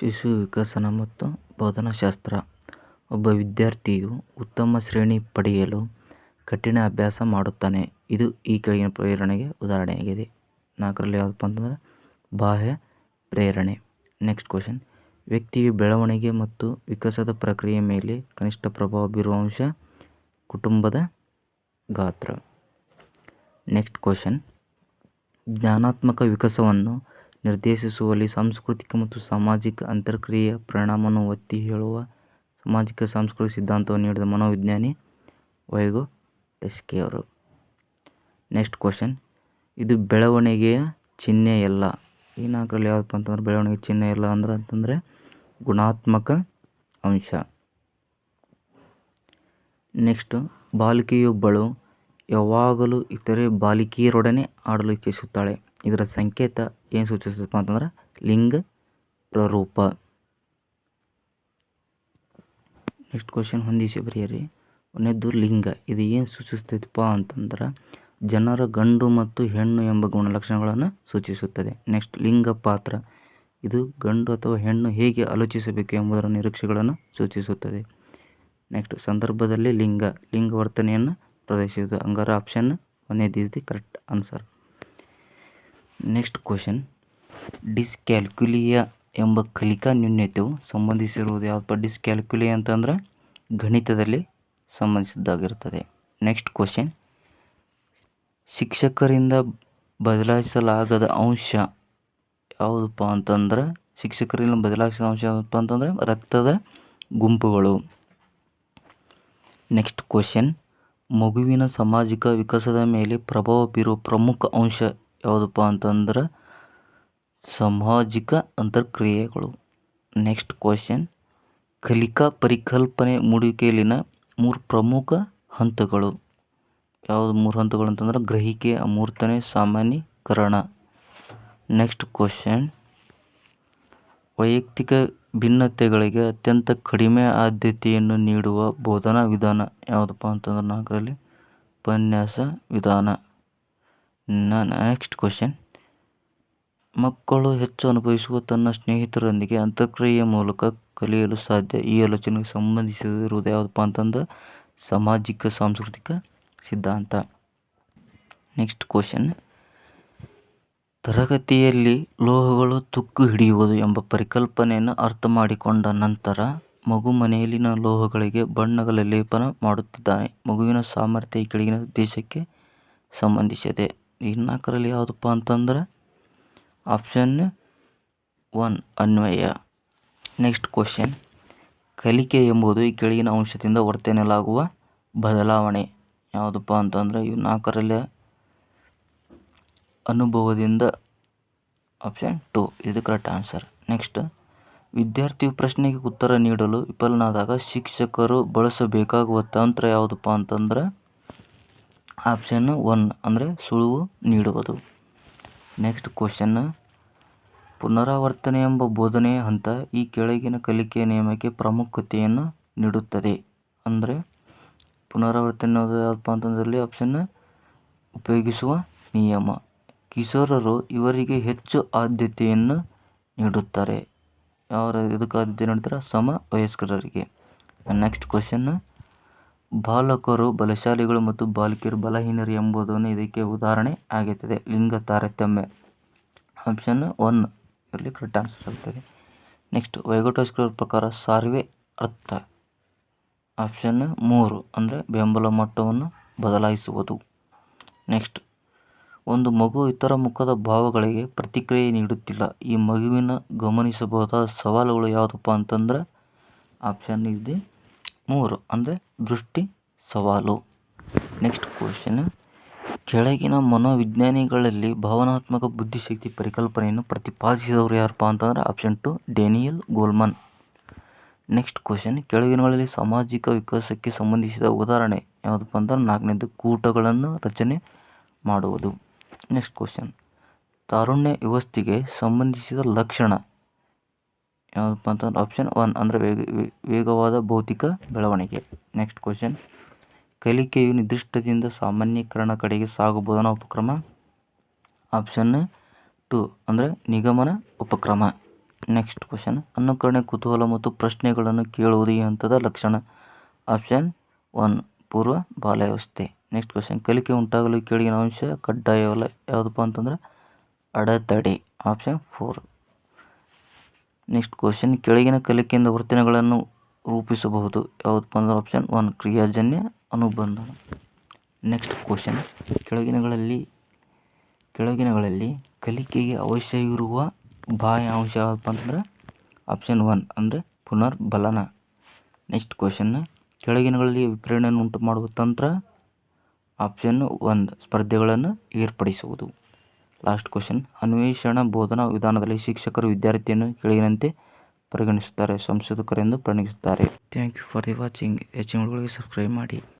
ಶಿಶು ವಿಕಸನ ಮತ್ತು ಬೋಧನಾಶಾಸ್ತ್ರ. ಒಬ್ಬ ವಿದ್ಯಾರ್ಥಿಯು ಉತ್ತಮ ಶ್ರೇಣಿ ಪಡೆಯಲು ಕಠಿಣ ಅಭ್ಯಾಸ ಮಾಡುತ್ತಾನೆ. ಇದು ಈ ಕೆಳಗಿನ ಪ್ರೇರಣೆಗೆ ಉದಾಹರಣೆಯಾಗಿದೆ. ನಾಲ್ಕರಲ್ಲಿ ಯಾವುದಪ್ಪ ಅಂತಂದರೆ ಬಾಹ್ಯ ಪ್ರೇರಣೆ. ನೆಕ್ಸ್ಟ್ ಕ್ವಶನ್ ವ್ಯಕ್ತಿಯು ಬೆಳವಣಿಗೆ ಮತ್ತು ವಿಕಾಸದ ಪ್ರಕ್ರಿಯೆ ಮೇಲೆ ಕನಿಷ್ಠ ಪ್ರಭಾವ ಬೀರುವ ಅಂಶ ಕುಟುಂಬದ ಗಾತ್ರ. ನೆಕ್ಸ್ಟ್ ಕ್ವಶನ್ ಜ್ಞಾನಾತ್ಮಕ ವಿಕಾಸವನ್ನು ನಿರ್ದೇಶಿಸುವಲ್ಲಿ ಸಾಂಸ್ಕೃತಿಕ ಮತ್ತು ಸಾಮಾಜಿಕ ಅಂತರ್ಕ್ರಿಯೆಯ ಪರಿಣಾಮವನ್ನು ಒತ್ತಿ ಹೇಳುವ ಸಾಮಾಜಿಕ ಸಾಂಸ್ಕೃತಿಕ ಸಿದ್ಧಾಂತವನ್ನು ನೀಡಿದ ಮನೋವಿಜ್ಞಾನಿ ವೈಗೊಟಸ್ಕಿಯವರು ನೆಕ್ಸ್ಟ್ ಕ್ವಶನ್. ಇದು ಬೆಳವಣಿಗೆಯ ಚಿಹ್ನೆಯಲ್ಲ ಈ ನಾಲ್ಕರಲ್ಲಿ ಯಾವುದಪ್ಪ ಅಂತಂದ್ರೆ ಬೆಳವಣಿಗೆ ಚಿಹ್ನೆ ಇಲ್ಲ ಅಂದ್ರೆ ಅಂತಂದರೆ ಗುಣಾತ್ಮಕ ಅಂಶ. ನೆಕ್ಸ್ಟು ಬಾಲಿಕೆಯೊಬ್ಬಳು ಯಾವಾಗಲೂ ಇತರೆ ಬಾಲಿಕೆಯರೊಡನೆ ಆಡಲು ಇಚ್ಛಿಸುತ್ತಾಳೆ. ಇದರ ಸಂಕೇತ ಏನು ಸೂಚಿಸುತ್ತಪ್ಪ ಅಂತಂದ್ರೆ ಲಿಂಗ ಪ್ರರೂಪ. ನೆಕ್ಸ್ಟ್ ಕ್ವಶನ್ ಹೊಂದಿಸಿ ಬರೆಯರಿ. ಒಂದನೇದ್ದು ಲಿಂಗ. ಇದು ಏನು ಸೂಚಿಸ್ತೈತಪ್ಪ ಅಂತಂದ್ರೆ ಜನರ ಗಂಡು ಮತ್ತು ಹೆಣ್ಣು ಎಂಬ ಗುಣಲಕ್ಷಣಗಳನ್ನು ಸೂಚಿಸುತ್ತದೆ. ನೆಕ್ಸ್ಟ್ ಲಿಂಗ ಪಾತ್ರ. ಇದು ಗಂಡು ಅಥವಾ ಹೆಣ್ಣು ಹೇಗೆ ಆಲೋಚಿಸಬೇಕು ಎಂಬುದರ ನಿರೀಕ್ಷೆಗಳನ್ನು ಸೂಚಿಸುತ್ತದೆ. ನೆಕ್ಸ್ಟ್ ಸಂದರ್ಭದಲ್ಲಿ ಲಿಂಗ. ಲಿಂಗ ವರ್ತನೆಯನ್ನು ಪ್ರದರ್ಶಿಸುತ್ತದೆ. ಹಂಗಾರೆ option ಒಂದೇದು this the correct answer next question dyscalculia ಎಂಬ ಕಲಿಕಾ ನ್ಯೂನ್ಯತೆಯು ಸಂಬಂಧಿಸಿರುವುದು ಯಾವುದಪ್ಪ ಡಿಸ್ಕ್ಯಾಲ್ಕುಲಿಯಾ ಅಂತಂದ್ರೆ ಗಣಿತದಲ್ಲಿ ಸಂಬಂಧಿಸಿದ್ದಾಗಿರುತ್ತದೆ. ನೆಕ್ಸ್ಟ್ ಕ್ವಶನ್ ಶಿಕ್ಷಕರಿಂದ ಬದಲಾಯಿಸಲಾಗದ ಅಂಶ ಯಾವುದಪ್ಪ ಅಂತಂದ್ರೆ, ಶಿಕ್ಷಕರಿಂದ ಬದಲಾಯಿಸಿದ ಅಂಶ ಯಾವುದಪ್ಪ ಅಂತಂದರೆ ರಕ್ತದ ಗುಂಪುಗಳು. ನೆಕ್ಸ್ಟ್ ಕ್ವಶನ್ ಮಗುವಿನ ಸಾಮಾಜಿಕ ವಿಕಾಸದ ಮೇಲೆ ಪ್ರಭಾವ ಬೀರುವ ಪ್ರಮುಖ ಅಂಶ ಯಾವುದಪ್ಪ ಅಂತಂದ್ರೆ ಸಾಮಾಜಿಕ ಅಂತರ್ಕ್ರಿಯೆಗಳು. ನೆಕ್ಸ್ಟ್ ಕ್ವಶನ್ ಕಲಿಕಾ ಪರಿಕಲ್ಪನೆ ಮೂಡುವಿಕೆಯಲ್ಲಿನ ಮೂರು ಪ್ರಮುಖ ಹಂತಗಳು. ಯಾವುದು ಮೂರು ಹಂತಗಳು ಅಂತಂದ್ರೆ ಗ್ರಹಿಕೆ, ಅಮೂರ್ತನೆ, ಸಾಮಾನ್ಯೀಕರಣ. ನೆಕ್ಸ್ಟ್ ಕ್ವಶನ್ ವೈಯಕ್ತಿಕ ಭಿನ್ನತೆಗಳಿಗೆ ಅತ್ಯಂತ ಕಡಿಮೆ ಆದ್ಯತೆಯನ್ನು ನೀಡುವ ಬೋಧನಾ ವಿಧಾನ ಯಾವುದಪ್ಪ ಅಂತಂದ್ರೆ ನಾಲ್ಕರಲ್ಲಿ ಉಪನ್ಯಾಸ ವಿಧಾನ. ನೆಕ್ಸ್ಟ್ ಕ್ವಶನ್ ಮಕ್ಕಳು ಹೆಚ್ಚು ಅನುಭವಿಸುವ ತನ್ನ ಸ್ನೇಹಿತರೊಂದಿಗೆ ಅಂತಕ್ರಿಯೆಯ ಮೂಲಕ ಕಲಿಯಲು ಸಾಧ್ಯ. ಈ ಆಲೋಚನೆಗೆ ಸಂಬಂಧಿಸಿರುವುದು ಯಾವುದಪ್ಪ ಅಂತಂದ್ರೆ ಸಾಮಾಜಿಕ ಸಾಂಸ್ಕೃತಿಕ ಸಿದ್ಧಾಂತ. ನೆಕ್ಸ್ಟ್ ಕ್ವಶನ್ ತರಗತಿಯಲ್ಲಿ ಲೋಹಗಳು ತುಕ್ಕು ಹಿಡಿಯುವುದು ಎಂಬ ಪರಿಕಲ್ಪನೆಯನ್ನು ಅರ್ಥ ಮಾಡಿಕೊಂಡ ನಂತರ ಮಗು ಮನೆಯಲ್ಲಿನ ಲೋಹಗಳಿಗೆ ಬಣ್ಣಗಳ ಲೇಪನ ಮಾಡುತ್ತಿದ್ದಾನೆ. ಮಗುವಿನ ಸಾಮರ್ಥ್ಯ ಕೆಳಗಿನ ದೇಶಕ್ಕೆ ಸಂಬಂಧಿಸಿದೆ. ನಾಲ್ಕರಲ್ಲಿ ಯಾವುದಪ್ಪ ಅಂತಂದ್ರೆ ಆಪ್ಷನ್ ಒನ್ ಅನ್ವಯ. ನೆಕ್ಸ್ಟ್ ಕ್ವಶನ್ ಕಲಿಕೆ ಎಂಬುದು ಈ ಕೆಳಗಿನ ಅಂಶದಿಂದ ವರ್ತನೆಲಾಗುವ ಬದಲಾವಣೆ. ಯಾವುದಪ್ಪ ಅಂತಂದ್ರೆ ಇವು ನಾಲ್ಕರಲ್ಲಿ ಅನುಭವದಿಂದ ಆಪ್ಷನ್ ಟು ಇದು ಕರೆಕ್ಟ್ ಆನ್ಸರ್ ನೆಕ್ಸ್ಟ್ ವಿದ್ಯಾರ್ಥಿಯು ಪ್ರಶ್ನೆಗೆ ಉತ್ತರ ನೀಡಲು ವಿಫಲನಾದಾಗ ಶಿಕ್ಷಕರು ಬಳಸಬೇಕಾಗುವ ತಂತ್ರ ಯಾವುದಪ್ಪ ಅಂತಂದ್ರೆ ಆಪ್ಷನ್ ಒನ್ ಅಂದರೆ ಸುಳುವು ನೀಡುವುದು. Next question. ಪುನರಾವರ್ತನೆ ಎಂಬ ಬೋಧನೆಯ ಹಂತ ಈ ಕೆಳಗಿನ ಕಲಿಕೆಯ ನಿಯಮಕ್ಕೆ ಪ್ರಾಮುಖ್ಯತೆಯನ್ನು ನೀಡುತ್ತದೆ. ಅಂದರೆ ಪುನರಾವರ್ತನೆ ಯಾವುದಪ್ಪ ಅಂತಂದಲ್ಲಿ ಆಪ್ಷನ್ ಉಪಯೋಗಿಸುವ ನಿಯಮ. ಕಿಶೋರರು ಇವರಿಗೆ ಹೆಚ್ಚು ಆದ್ಯತೆಯನ್ನು ನೀಡುತ್ತಾರೆ. ಯಾವ ಇದಕ್ಕೆ ಆದ್ಯತೆ ನೀಡ್ತಾರೆ? ಸಮ ವಯಸ್ಕರಿಗೆ ನೆಕ್ಸ್ಟ್ ಕ್ವಶನ್ ಬಾಲಕರು ಬಲಶಾಲಿಗಳು ಮತ್ತು ಬಾಲಕಿಯರು ಬಲಹೀನರು ಎಂಬುದನ್ನು ಇದಕ್ಕೆ ಉದಾಹರಣೆ ಆಗುತ್ತದೆ ಲಿಂಗ ತಾರತಮ್ಯ ಆಪ್ಷನ್ ಒನ್. ಇಲ್ಲಿ ಕರೆಕ್ಟ್ ಆನ್ಸರ್ ಆಗ್ತದೆ ನೆಕ್ಸ್ಟ್ ವೈಗೊಟಸ್ಕಿಯವರ ಪ್ರಕಾರ ಸಾರ್ವೆ ಅರ್ಥ. ಆಪ್ಷನ್ ಮೂರು ಅಂದರೆ ಬೆಂಬಲ ಮಟ್ಟವನ್ನು ಬದಲಾಯಿಸುವುದು. ನೆಕ್ಸ್ಟ್ ಒಂದು ಮಗು ಇತರ ಮುಖದ ಭಾವಗಳಿಗೆ ಪ್ರತಿಕ್ರಿಯೆ ನೀಡುತ್ತಿಲ್ಲ. ಈ ಮಗುವಿನ ಗಮನಿಸಬಹುದಾದ ಸವಾಲುಗಳು ಯಾವುದಪ್ಪ ಅಂತಂದ್ರೆ ಆಪ್ಷನ್ ಇದೆ ಮೂರು ಅಂದರೆ ದೃಷ್ಟಿ ಸವಾಲು. ನೆಕ್ಸ್ಟ್ ಕ್ವಶನ್ ಕೆಳಗಿನ ಮನೋವಿಜ್ಞಾನಿಗಳಲ್ಲಿ ಭಾವನಾತ್ಮಕ ಬುದ್ಧಿಶಕ್ತಿ ಪರಿಕಲ್ಪನೆಯನ್ನು ಪ್ರತಿಪಾದಿಸಿದವರು ಯಾರಪ್ಪ ಅಂತಂದ್ರೆ option two Daniel Goleman next question ಕೆಳಗಿನಗಳಲ್ಲಿ ಸಾಮಾಜಿಕ ವಿಕಾಸಕ್ಕೆ ಸಂಬಂಧಿಸಿದ ಉದಾಹರಣೆ ಯಾವುದಪ್ಪ ಅಂದ್ರೆ ನಾಲ್ಕನೇದು ಕೂಟಗಳನ್ನು ರಚನೆ ಮಾಡುವುದು. ನೆಕ್ಸ್ಟ್ ಕ್ವಶನ್ ತಾರುಣ್ಯ ವ್ಯವಸ್ಥೆಗೆ ಸಂಬಂಧಿಸಿದ ಲಕ್ಷಣ ಯಾವುದಪ್ಪ ಅಂತಂದ್ರೆ ಆಪ್ಷನ್ ಒನ್ ಅಂದರೆ ವೇಗ, ವೇಗವಾದ ಭೌತಿಕ ಬೆಳವಣಿಗೆ. ನೆಕ್ಸ್ಟ್ ಕ್ವಶನ್ ಕಲಿಕೆಯು ನಿರ್ದಿಷ್ಟದಿಂದ ಸಾಮಾನ್ಯೀಕರಣ ಕಡೆಗೆ ಸಾಗುವ ಬೋಧನಾ ಉಪಕ್ರಮ. ಆಪ್ಷನ್ ಟು ಅಂದರೆ ನಿಗಮನ ಉಪಕ್ರಮ. ನೆಕ್ಸ್ಟ್ ಕ್ವಶನ್ ಅನುಕರಣೆ, ಕುತೂಹಲ ಮತ್ತು ಪ್ರಶ್ನೆಗಳನ್ನು ಕೇಳುವುದು ಈ ಹಂತದ ಲಕ್ಷಣ? ಆಪ್ಷನ್ ಒನ್ ಪೂರ್ವ ಬಾಲ್ಯಾವಸ್ಥೆ. ನೆಕ್ಸ್ಟ್ ಕ್ವಶನ್ ಕಲಿಕೆ ಉಂಟಾಗಲು ಕೇಳಿಗಿನ ಅಂಶ ಕಡ್ಡಾಯವಲ್ಲ, ಯಾವುದಪ್ಪ ಅಂತಂದ್ರೆ ಅಡೆತಡೆ. ಆಪ್ಷನ್ ಫೋರ್ ನೆಕ್ಸ್ಟ್ ಕ್ವಶನ್ ಕೆಳಗಿನ ಕಲಿಕೆಯಿಂದ ವರ್ತನೆಗಳನ್ನು ರೂಪಿಸಬಹುದು. ಯಾವುದಪ್ಪ ಅಂದ್ರೆ ಆಪ್ಷನ್ ಒನ್ ಕ್ರಿಯಾಜನ್ಯ ಅನುಬಂಧನ. ನೆಕ್ಸ್ಟ್ ಕ್ವಶನ್ ಕೆಳಗಿನಗಳಲ್ಲಿ ಕೆಳಗಿನಗಳಲ್ಲಿ ಕಲಿಕೆಗೆ ಅವಶ್ಯವಿರುವ ಬಾಹ್ಯ ಅಂಶ ಯಾವುದಪ್ಪ ಅಂತಂದ್ರೆ ಆಪ್ಷನ್ ಒನ್ ಅಂದರೆ ಪುನರ್ಬಲನ. ನೆಕ್ಸ್ಟ್ ಕ್ವಶನ್ ಕೆಳಗಿನಗಳಲ್ಲಿ ಪ್ರೇರಣೆಯನ್ನು ಉಂಟು ಮಾಡುವ ತಂತ್ರ ಆಪ್ಷನ್ ಒಂದು ಸ್ಪರ್ಧೆಗಳನ್ನು ಏರ್ಪಡಿಸುವುದು. ಲಾಸ್ಟ್ ಕ್ವಶನ್ ಅನ್ವೇಷಣ ಬೋಧನಾ ವಿಧಾನದಲ್ಲಿ ಶಿಕ್ಷಕರು ವಿದ್ಯಾರ್ಥಿಯನ್ನು ಕೆಳಗಿನಂತೆ ಪರಿಗಣಿಸುತ್ತಾರೆ, ಸಂಶೋಧಕರೆಂದು ಪರಿಗಣಿಸುತ್ತಾರೆ. Thank you for the watching ಹೆಚ್ಚಿನ ಸಬ್ಸ್ಕ್ರೈಬ್ ಮಾಡಿ.